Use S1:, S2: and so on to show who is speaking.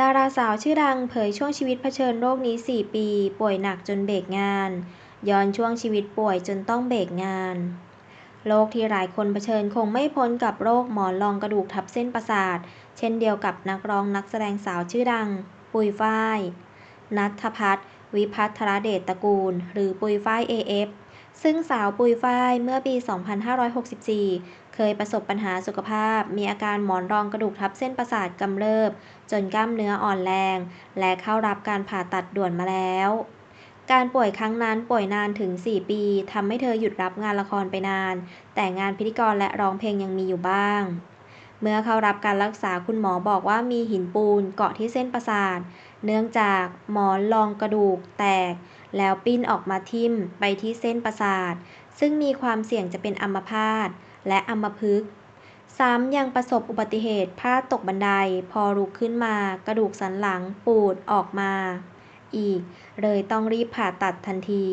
S1: ดาราสาวชื่อดังเผยช่วงชีวิตเผชิญโรคนี้ 4 ปี ป่วยหนักจนเบรกงาน ย้อนช่วงชีวิตป่วยจนต้องเบรกงาน โรคที่หลายคนเผชิญคงไม่พ้นกับโรคหมอนรองกระดูกทับเส้นประสาท เช่นเดียวกับนักร้องนักแสดงสาวชื่อดัง ปุยฝ้าย นัทพัฒน์วิพัฒรเดชตระกูล หรือปุยฝ้าย AF ซึ่งสาวปุยฝ้ายเมื่อปี 2564 เคยประสบปัญหาสุขภาพ มีอาการหมอนรองกระดูกทับเส้นประสาทกำเริบ จนกล้ามเนื้ออ่อนแรง และเข้ารับการผ่าตัดด่วนมาแล้ว การป่วยครั้งนั้นป่วยนานถึง 4 ปีทำให้เธอหยุดรับงานละครไปนาน แต่งานพิธีกรและร้องเพลงยังมีอยู่บ้าง เมื่อเข้ารับการรักษาคุณหมอบอกว่ามีหินปูนเกาะที่เส้นประสาท เนื่องจากหมอนรองกระดูกแตก แล้วปิ้นออกมาทิ่มไปที่เส้นประสาท ซึ่งมีความเสี่ยงจะเป็นอัมพาตและอัมพฤกษ์ซ้ำยังประสบอุบัติเหตุพลาดตกบันไดพอลุกขึ้นมากระดูกสันหลังปูดออกมา อีก เลยต้องรีบผ่าตัดทันที